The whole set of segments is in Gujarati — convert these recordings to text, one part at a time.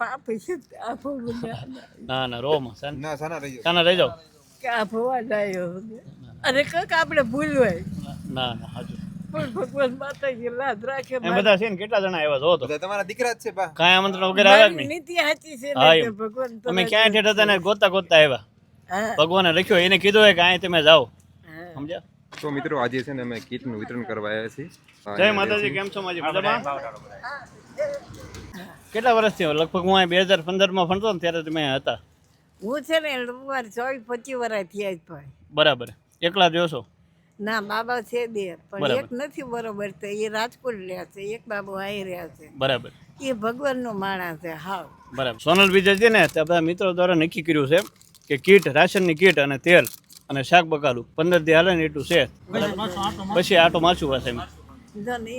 પાપી છે. ના ના રોમાં સાન ના સાના રહી જાઓ. સાના રહી કે આપો વાડાયો અરે કંઈક આપણે ભૂલવાય. ના ના હાજુ પણ ભગવાન માતાજી લાદ રાખે એમ બધા છે ને કેટલા જણા આવ્યા છો તો? તમારા દીકરા જ છે બા. કાંઈ આમંત્રણ વગેરે આવ્યા જ મારી નહીં. નીતિ સાચી છે ભગવાન અમે તમારી- ઠેઠ હતા ને ગોતતા ગોતા આવ્યા ભગવાને લખ્યો એને કીધું હોય કે અહીં તમે જાઓ. સમજ્યા? તો મિત્રો આજે છે ને અમે કીટનું વિતરણ કરવા આવ્યા છીએ. જય માતાજી કેમ છો માજી? મજામાં? કેટલા વર્ષથી લગભગ હું અહીં બે હજાર પંદરમાં ભણતો ને ત્યારે તમે હતા. હું છે ને મારે ચોવીસ પચીસ વર્ષ થયા જ ભાઈ. બરાબર. એકલા જ છો? ના બાબા છે બે પણ એક નથી બરોબર તો એ રાજકોટ રહ્યા છે એક બાબુ આવી રહ્યા છે. બરાબર. એ ભગવાનનો માણસ છે હાવ. બરાબર. સોનલ બીજે છે ને તે બધા મિત્રો દ્વારા નક્કી કર્યું છે કે કીટ રાશનની કીટ અને તેલ અને શાક બકાલું પંદર દી હાલે ને એટલું છે. પછી આટો માછું પાસે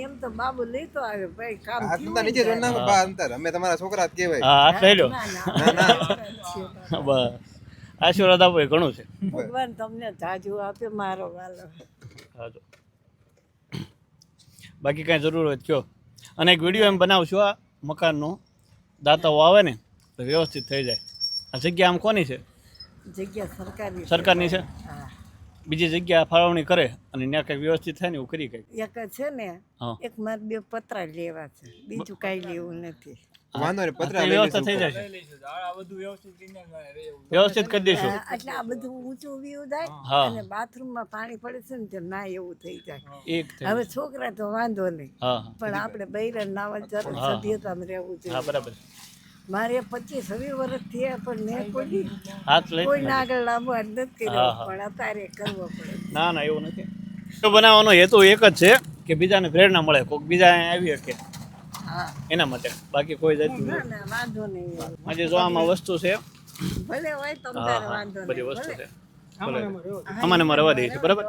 એમ તો બાબુ લેતો આવે. ભાઈ કામ થયું નીચે જોઈ નાખો બા અંતર. અમે તમારા છોકરા જ કહેવાય. હા હાથ લઈ લો ના ના બસ. આશીર્વાદ આપો એ ઘણું છે. ભગવાન તમને જાજુ આપે મારો વાલો. હાજો બાકી કાંઈ જરૂર હોય કયો. અને એક વીડિયો એમ બનાવશું આ મકાનનો. દાતાઓ આવે ને તો વ્યવસ્થિત થઈ જાય. આ જગ્યા આમ કોની છે? જગ્યા સરકારની સરકારની છે? હા. બીજી જગ્યા ફાળવણી કરે અને ત્યાં કંઈક વ્યવસ્થિત થાય ને એવું કરી કંઈક. એક છે ને એક મારે બે પતરા લેવા છે. બીજું કાંઈ લેવું નથી. વાંધો નહીં પતરા વ્યવસ્થા થઈ જશે. વ્યવસ્થિત કરી દઈશું. એટલે આ બધું ઊંચું વ્યૂ થાય. અને બાથરૂમમાં પાણી પડે છે ને તો ના એવું થઈ જાય. એક હવે છોકરા તો વાંધો નહીં. પણ આપણે બૈરા નાવા જરૂર. સભ્યતામાં રહેવું હા જોઈએ. બરાબર. મારે પચીસ હવે વર્ષ થયા પણ મેં કોઈ હાથ લઈ કોઈના આગળ લાંબો હાથ નથી કર્યો. પણ અત્યારે કરવો પડે. ના ના એવું નથી. તો બનાવવાનો હેતુ એક જ છે કે બીજાને પ્રેરણા મળે કોઈક બીજા આવી શકે. એના માટે. બાકી કોઈ જતું ના ના વાંધો નહીં. આજે જો આમાં વસ્તુ છે. ભલે હોય તો વાંધો બધી વસ્તુ છે. અમારે અમારે રવા દઈએ છે બરાબર?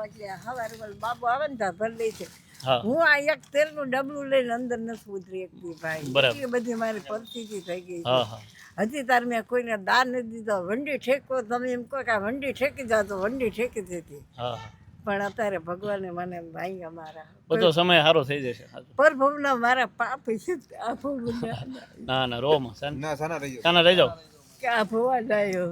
બાબુ આવે ને ત્યાં ભરી લે છે. હા. હું આ એક તેલનું ડબલું લઈને અંદર નથી ઉતરી એકથી ભાઈ. એ બધી મારી પરિસ્થિતિ થઈ ગઈ છે. હા હા. હજી તાર મેં કોઈને દાન નથી દીધો. વંડી ઠેકો તમે એમ કહો કે વંડી ઠેકી જાવ તો વંડી ઠેકી દેતી. હા હા. પણ અત્યારે ભગવાને મને ભાઈ અમારા. બધો સમય સારો થઈ જશે. પર ભવના મારા પાપ છે આ ના ના રોમ સાન ના સાના રહી. સાના રહી જાવ કે આ ભવા જાય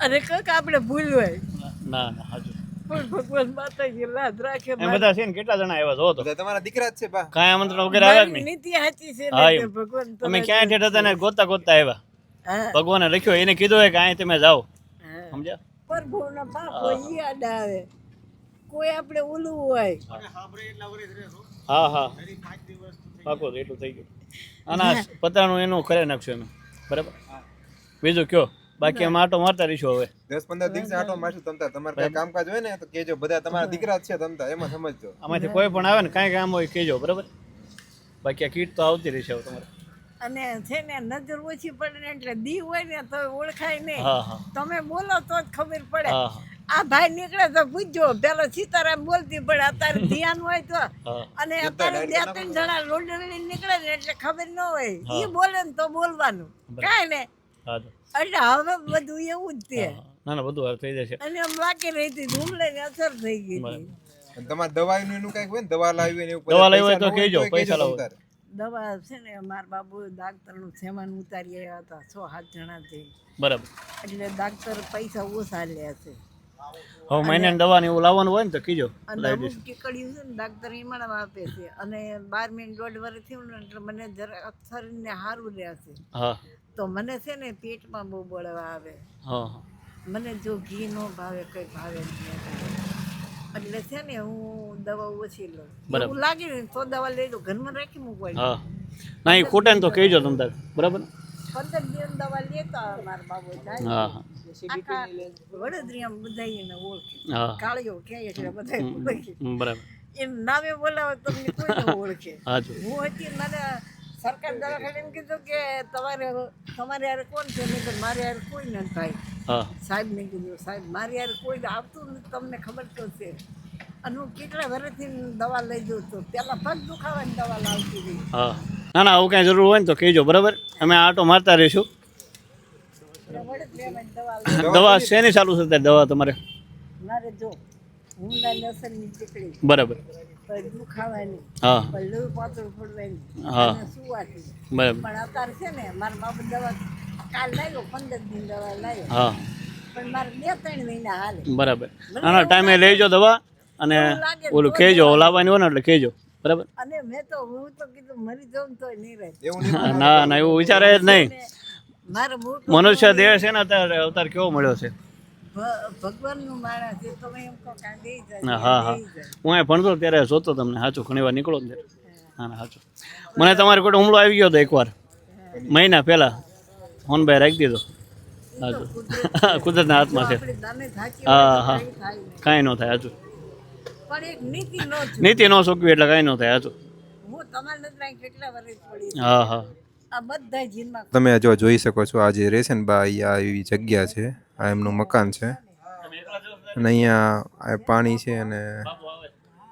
અને કંઈક આપણે ભૂલવાય. ના ના હાજુ ભગવાન માતાજી લાદ રાખે એમ બધા છે ને કેટલા જણા આવ્યા છો તો? તમારા દીકરા જ છે બા. કાંઈ આમંત્રણ વગેરે આવ્યા નહીં? નીતિ સાચી છે ને ભગવાન અમે તમારી- ઠેઠ હતા ને ગોતતા ગોતતા આવ્યા. ભગવાને લખ્યો એને કીધું કે અહીં તમે જાઓ. સમજ્યા? પરભવના પાપ યાદ આવે. કોઈ આપણે ઓલું હોય. હા હા. પાકો એટલું થઈ ગયું. આના પતરાનું એનું કરી નાખશું એમ બરાબર? બીજું કયો? બાકી અમે આટો મારતા રહીશું હવે. દસ પંદર દિવસે આટો મારશું તમતા તમારે કઈ કામકાજ હોય ને તો કેજો બધા તમારા દીકરા છે તમતા એમાં સમજજો. આમાંથી કોઈ પણ આવે ને કાંઈ કામ હોય કેજો બરાબર? બાકી આ કીટ તો આવતી રહેશે હવે તમારે. અને છે ને નજર ઓછી પડે ને એટલે દી હોય ને તો ઓળખાય નહીં. હા હા. તમે બોલો તો જ ખબર પડે. આ ભાઈ નીકળે તો પૂછજો. પેલો સીતારામ બોલતી પડે અત્યારે ધ્યાન હોય તો. અને અત્યારે બે ત્રણ જણા રોડ નીકળે ને એટલે ખબર ન હોય. એ બોલે ને તો બોલવાનું. કાંઈ ને હા તો એટલે હવે બધું એવું જ તે ના ના બધું થઈ જશે. અને આમ બાકી રહી ધૂમલે ને અસર થઈ ગઈ તમારે દવાઈનું એનું કંઈક હોય ને દવા લાવી ને દવા લાવી હોય તો કહેજો, પૈસા લાવો. દવા છે ને મારા બાબુ ડાક્ટરનું સેમાન ઉતારી આવ્યા હતા છ સાત જણાથી. બરાબર. એટલે ડાક્ટર પૈસા ઓછા લે છે. હવે મહિને દવાની એવું લાવવાનું હોય ને તો કીજો ટીકડીયું છે ને ડાક્ટર એમાં આપે છે. અને બાર મિનિટ દોઢ વર્ષ થયું ને એટલે મને જરા અક્ષરને સારું રહેશે હા. તો મને છે ને પેટમાં બહુ બળવા આવે. હા મને જો ઘી નો ભાવે કંઈ ભાવે નહીં એટલે છે ને હું દવા ઓછી લઉં. બરાબર. લાગે ને તો દવા લઈ લઉં. ઘરમાં રાખી મૂકવાની. હા. ના એ ખોટે ને તો કહેજો તમ તાર. બરાબર પંદર દિવસ દવા લેતા મારા બાબો જાય હા આખા વડોદરામાં બધા એને ઓળખે. એટલે બરાબર. નામે બોલાવે તમને કોઈ ન ઓળખે હું હતી મને સરકાર દવાખાને એમ કીધું કે તમારે તમારે યાર કોણ છે? નહીં તો મારે યાર કોઈ ન થાય. સાહેબ ને કીધું સાહેબ મારે યાર કોઈ આવતું નથી તમને ખબર તો છે. અને હું કેટલા વર્ષથી દવા લઈ જઉં તો પહેલાં પગ દુખાવાની દવા લાવતી હતી. ના ના આવું કાંઈ જરૂર હોય ને તો કહેજો બરાબર? અમે આટો મારતા રહીશું. દવા લઈ શેની ચાલુ છે અત્યારે? દવા તમારે? બરાબર. હા. હા. બરાબર. હા. બરાબર. ના ના ટાઈમે લેજો દવા અને ઓલું કહેજો લાવવાની હોય ને એટલે કહેજો. બરાબર? અને મેં તો હું તો કીધું મરી જાઉં તો નહીં રહે. ના ના એવું વિચારે જ નહીં. મનુષ્ય દેહ છે ને અત્યારે અવતાર કેવો મળ્યો છે? ભગવાનનું માણસ છે તમે એમ કહો કે જાય હા હા હું. અહીં ભણતો ત્યારે જોતો તમને સાચું ઘણી વાર નીકળો ને હા. ના સાચું. મને તમારી કોઈ હુમલો આવી ગયો હતો એકવાર. મહિના પહેલાં. ફોનભાઈ રાખી દીધો. સાચું. કુદરતના હાથમાં છે. હા, હા. કાંઈ ન થાય સાચું. નીતિ નો છું નીતિ ન સોંપવી એટલે કઈ ન થાય સાચું હું તમારા નજરમાં કેટલા વર્ષ પડી હા તમે જો જોઈ શકો છો આ જે રેશન બા આ એવી જગ્યા છે આ એમનું મકાન છે. અને અહીંયા આ પાણી છે અને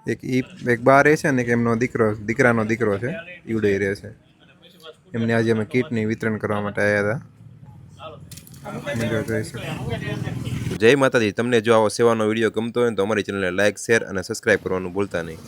એક ઈ એક બા રહે છે ને એક એમનો દીકરો દીકરાનો દીકરો છે ઈવડે રહે છે. એમને આજે અમે કીટની વિતરણ કરવા માટે આવ્યા હતા. જોઈ શકો. જય માતાજી. તમને જો આવો સેવાનો વીડિયો ગમતો હોય તો અમારી ચેનલને લાઇક શેર અને સબસ્ક્રાઇબ કરવાનું ભૂલતા નહીં.